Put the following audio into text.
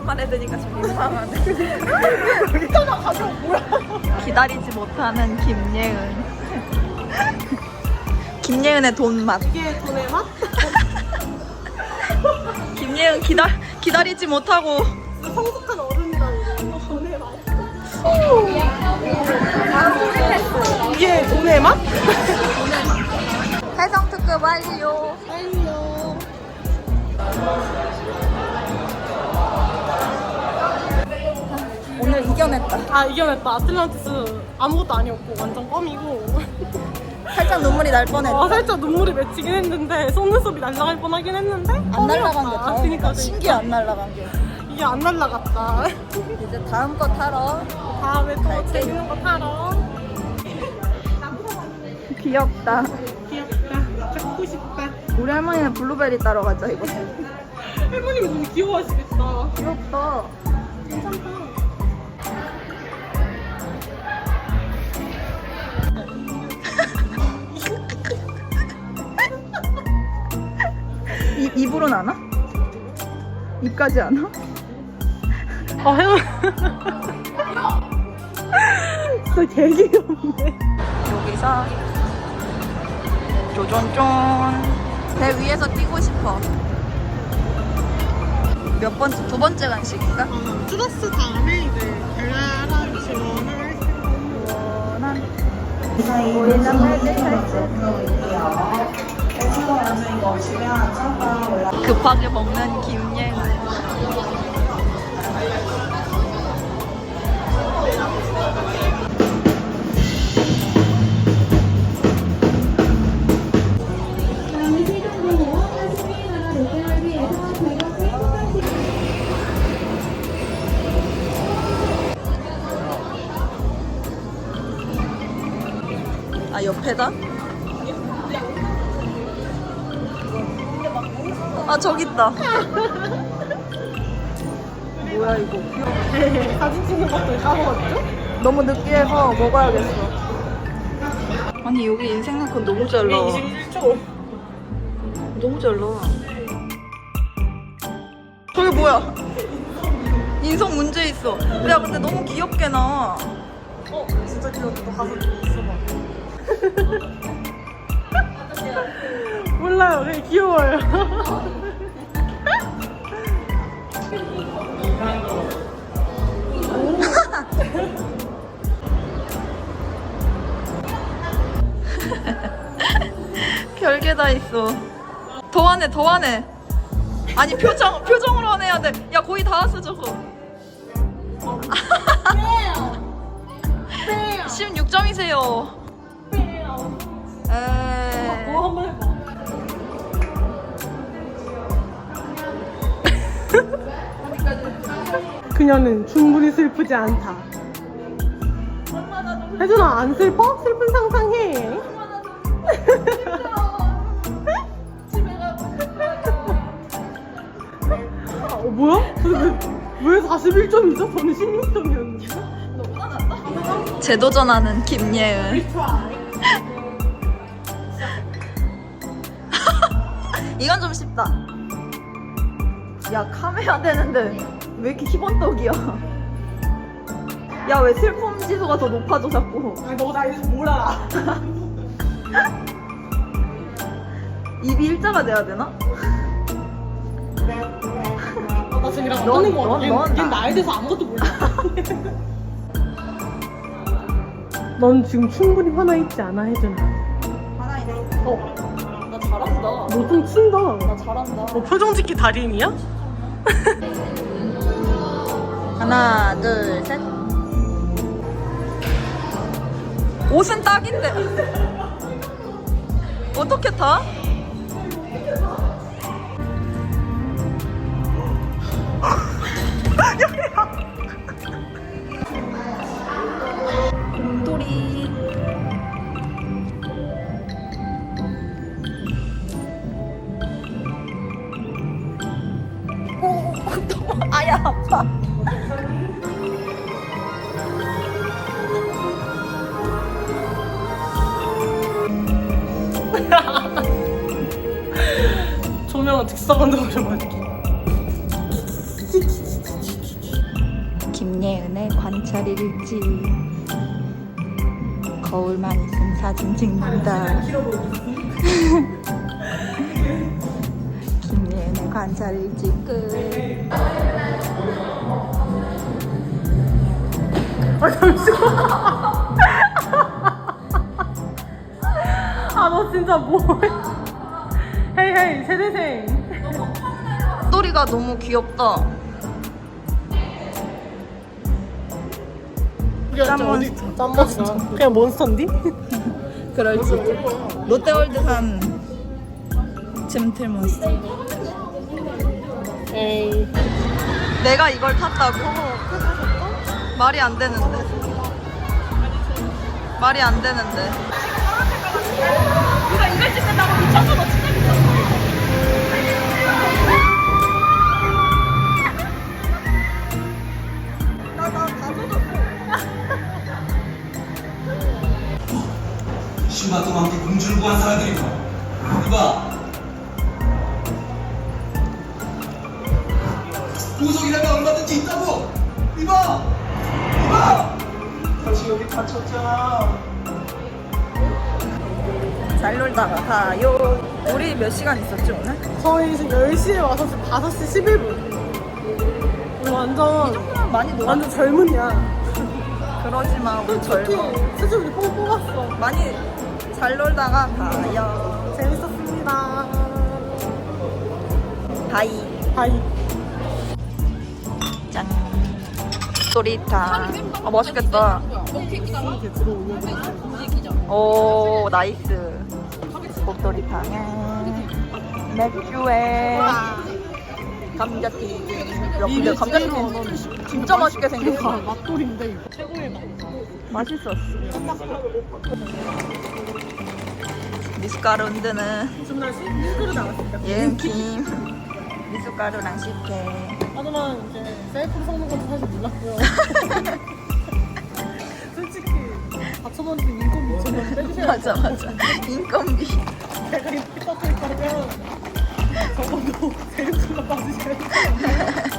오랜만에 드니까 좀 민망하네. 기다리지 못하는 김예은. 김예은의 돈 맛. 이게 돈의 맛? 김예은 기다 기다리지 못하고 성숙한 어른이라고 돈의 맛? 이게 돈의 맛? 해성 특급 완료. 아니 이겨냈다. 아 이겨냈다 아틀란티스 아무것도 아니었고 완전 껌이고 살짝 눈물이 날 뻔했다. 아 살짝 눈물이 맺히긴 했는데 속눈썹이 날아갈 뻔하긴 했는데 안 날라간 게 아, 다행이다. 그니까 신기해 안 날라간 게. 이게 안 날라갔다 이제 다음 거 타러. 다음에 또 갈게요. 재밌는 거 타러 귀엽다. 귀엽다 잡고 싶다 우리 할머니는 블루베리 따러 가자 이거. 할머니가 너무 귀여워하시겠다 귀엽다. 괜찮다 입 입으로는 안 와? 입까지 안 와? 아 형. 진짜 개 귀엽네. 여기서 쪼쫀쫀 배 위에서 뛰고 싶어. 몇 번째? 두 번째 간식인가? 플러스 다음에 이제 달달한 시원을 원한 보이는 팔찌 팔찌 급하게 먹는 김예은. 다음은 아 저기 있다 뭐야 이거 사진 찍는 것도 까먹었죠? 너무 느끼해서 먹어야겠어 아니 여기 인생 네컷 너무 잘 나와 21초. 너무 잘 나와 저게 뭐야 인성 문제 있어 야 근데 너무 귀엽게 나와 어, 진짜 귀엽다. 너 가서 있어봐. 몰라요. 그냥 귀여워요. 별게 다 있어. 더 하네 더 하네. 아니 표정 표정으로 화내야 돼 야 거의 다 왔어 저거. 16점이세요. 에이 뭐 한번 해봐. 그녀는 충분히 슬프지 않다. 혜준아 안 슬퍼? 슬픈 상상해. 아, 어, 뭐야? 근데 왜, 왜 41점이죠? 저는 16점이었는데. 재도전하는 김예은 이건 좀 쉽다 야 카메라 되는데 왜 이렇게 희번떡이야 야 왜 슬픔 지수가 더 높아져 자꾸 아니 너나 이제 몰라. 입이 일자가 돼야 되나? 아, 나 지금 이랑 넌- 떠는 거 넌- 같아. 넌얘 나- 나에 대해서 아무것도 몰라. 넌 지금 충분히 화나 있지 않아, 혜준아? 어, 나 잘한다 너 좀 친다. 나 잘한다 너 표정 짓기 달인이야? 하나 둘셋 옷은 딱인데 어떻게 타? 곰돌이 조명은 즉사광으로 맞기. 관찰 일지. 거울만 있으면 사진 찍는다. 김예은의 관찰 일지 끝. 아 잠시만. 아너 진짜 뭐해 헤이 헤이 세대생 소리가 너무 귀엽다 짠몬스터. 짠몬스터 그냥 몬스터인디? 그럴지 롯데월드산 잼틀몬스터 에이 내가 이걸 탔다고? 말이 안 되는데. 말이 안 되는데. 신발 동안 함께 공주를 구한 사람들이고 이봐 구속이라면 얼마든지 있다고! 이봐! 이봐! 다시 여기 갇혔잖아 잘 놀다가 가요. 우리 몇 시간 있었지 오늘? 저희 지금 10시에 와서 지금 5시 11분 완전 많이 놀았 완전 젊은이야 그러지 마. 우리 특히 젊어. 수줍이 뽕 뽑았어 많이 잘 놀다가 가요. 재밌었습니다 바이. 바이 짠. 스토리타. 아 맛있겠다. 오 나이스. 복도리탕에 맥주에 감자튀김. 야 근데 감자튀김 진짜 맛있게 생겼어. 맛돌인데 이거 최고의 맛 맛있었어. 미숫가루 흔드는 무슨 날씨? 그릇 나왔습니다 예은킴. 미숫가루랑 식혜. 하지만 이제 셀프로 섞는 것도 사실 몰랐고요 솔직히 4천원인데 인건비 2천원 빼주셔야 맞아 맞아. 인건비. 이렇게 떠들 거면 적어도 세금만 빠지셔야 돼요